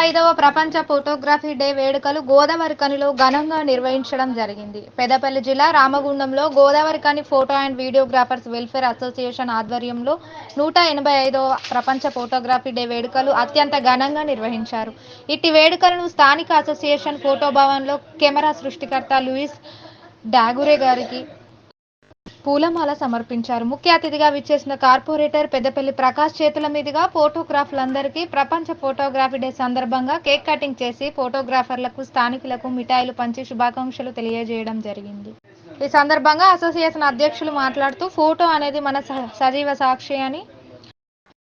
ఐదవ ప్రపంచ photography day వేడుకలు గోదావరి కనిలో ఘనంగా నిర్వహించడం జరిగింది. పెద్దపల్లి జిల్లా రామగుండంలో Godavarikhani photo and videographers welfare association ఆధ్వర్యంలో నూట ఎనభై ఐదవ ప్రపంచ ఫోటోగ్రఫీ డే వేడుకలు అత్యంత ఘనంగా నిర్వహించారు. ఇట్టి వేడుకలను స్థానిక అసోసియేషన్ ఫోటో భవన్లో కెమెరా సృష్టికర్త లూయిస్ డాగురే గారికి పూలమాల సమర్పించారు. ముఖ్య అతిథిగా విచ్చేసిన కార్పొరేటర్ పెద్దపల్లి ప్రకాష్ చేతుల మీదుగా ఫోటోగ్రాఫర్లందరికీ ప్రపంచ ఫోటోగ్రఫీ డే సందర్భంగా కేక్ కటింగ్ చేసి ఫోటోగ్రాఫర్లకు స్థానికులకు మిఠాయిలు పంచి శుభాకాంక్షలు తెలియజేయడం జరిగింది. ఈ సందర్భంగా అసోసియేషన్ అధ్యక్షులు మాట్లాడుతూ ఫోటో అనేది మన స- సజీవ సాక్షి అని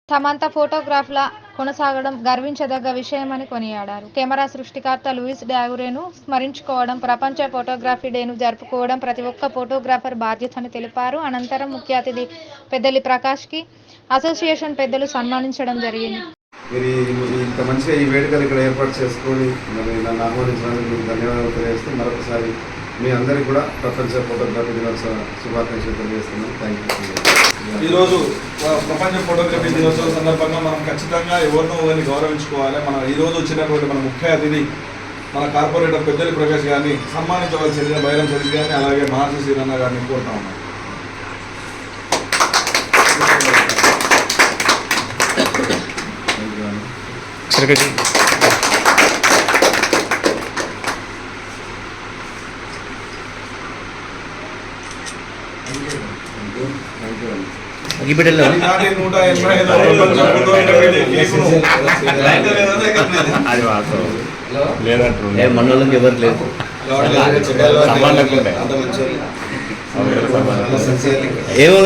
తమంతా ఫోటోగ్రాఫ్ల కొనసాగడం గర్వించదగ్గ విషయమని కొనియాడారు. కెమెరా సృష్టికర్త లూయిస్ డాగురేను స్మరించుకోవడం ప్రపంచ ఫోటోగ్రఫీ డేను జరుపుకోవడం ప్రతి ఒక్క ఫోటోగ్రాఫర్ బాధ్యతని తెలిపారు. అనంతరం ముఖ్య అతిథి పెద్దలి ప్రకాష్కి అసోసియేషన్ పెద్దలు సన్మానించడం జరిగింది. మీరు ఇంత మంచిగా ఈ వేడుకలు ఇక్కడ ఏర్పాటు చేసుకొని మరి నన్ను ఆహ్వానించినందుకు ధన్యవాదాలు తెలియజేస్తూ మరొకసారి మీ అందరికీ కూడా ప్రపంచ ఫోటోగ్రఫీ దినోత్సవ శుభాకాంక్షలు తెలియజేస్తున్నాను థ్యాంక్ యూ ఈరోజు ప్ర- ప్రపంచ ఫోటోగ్రఫీ దినోత్సవం సందర్భంగా మనం ఖచ్చితంగా ఎవరినో ఒకరిని గౌరవించుకోవాలి. మనం ఈ రోజు వచ్చినటువంటి మన ముఖ్య అతిథి మన కార్పొరేటర్ పెద్దలి ప్రకాష్ గారిని సన్మానించవలసిందిగా బైరం సతీష్ గారిని అలాగే మహర్షి శ్రీరన్న గారిని కోరుతా ఉన్నాం. థ్యాంక్ యూ అండి అగ్గిపెట్టెలు ఈనాటి నూట ఎనభై ఐదవ ప్రపంచ ఫోటోగ్రఫీ డే కేకును అది మాత్రం లేదంటారు ఏ మన వాళ్ళకి ఎవరు లేదు. ఏమో